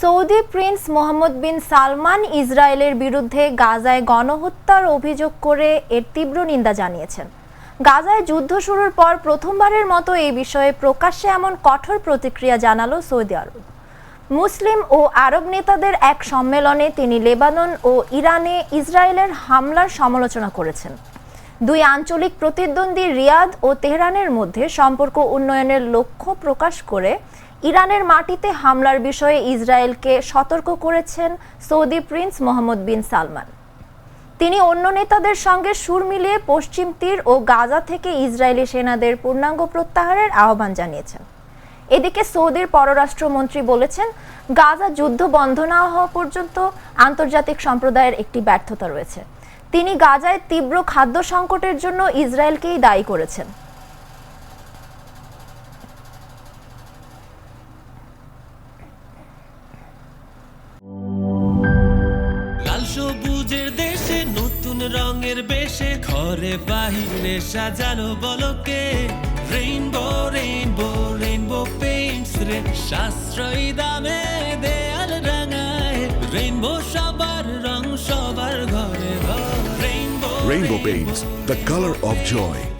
Saudi prince Mohammed bin Salman ইসরায়েলের বিরুদ্ধে গাজায় গণহত্যার অভিযোগ করে এর তীব্র নিন্দা জানিয়েছেন। গাজায় যুদ্ধ শুরুর পর প্রথমবারের মতো এই বিষয়ে প্রকাশ্যে এমন কঠোর প্রতিক্রিয়া জানালো সৌদি আরব। মুসলিম ও আরব নেতাদের এক সম্মেলনে তিনি লেবানন ও ইরানে ইসরায়েলের হামলার সমালোচনা করেছেন। দুই আঞ্চলিক প্রতিদ্বন্দ্বী রিয়াদ ও তেহরানের মধ্যে সম্পর্ক উন্নয়নের লক্ষ্য প্রকাশ করে ইরানের মাটিতে হামলার বিষয়ে ইসরায়েলকে সতর্ক করেছেন Saudi prince Mohammed bin Salman. তিনি অন্য নেতাদের সঙ্গে সুর মিলিয়ে পশ্চিম তীর ও গাজা থেকে ইসরায়েলি সেনাদের পূর্ণাঙ্গ প্রত্যাহারের আহ্বান জানিয়েছেন। এদিকে সৌদির পররাষ্ট্রমন্ত্রী বলেছেন, গাজা যুদ্ধ বন্ধ না হওয়া পর্যন্ত আন্তর্জাতিক সম্প্রদায়ের একটি ব্যর্থতা রয়েছে। তিনি গাজায় তীব্র খাদ্য সংকটের জন্য ইসরায়েলকেই দায়ী করেছেন। রঙের বেশে ঘরে বাহিরে সাজানো বলকে রেইনবো রেইনবো রেইনবো পেইন্টস রে সাশ্রয়ী দামে দেয়াল রাঙায়। রেইনবো সবার রং সবার ঘরে ঘর। Rainbow Rainbow Paints the colour of joy.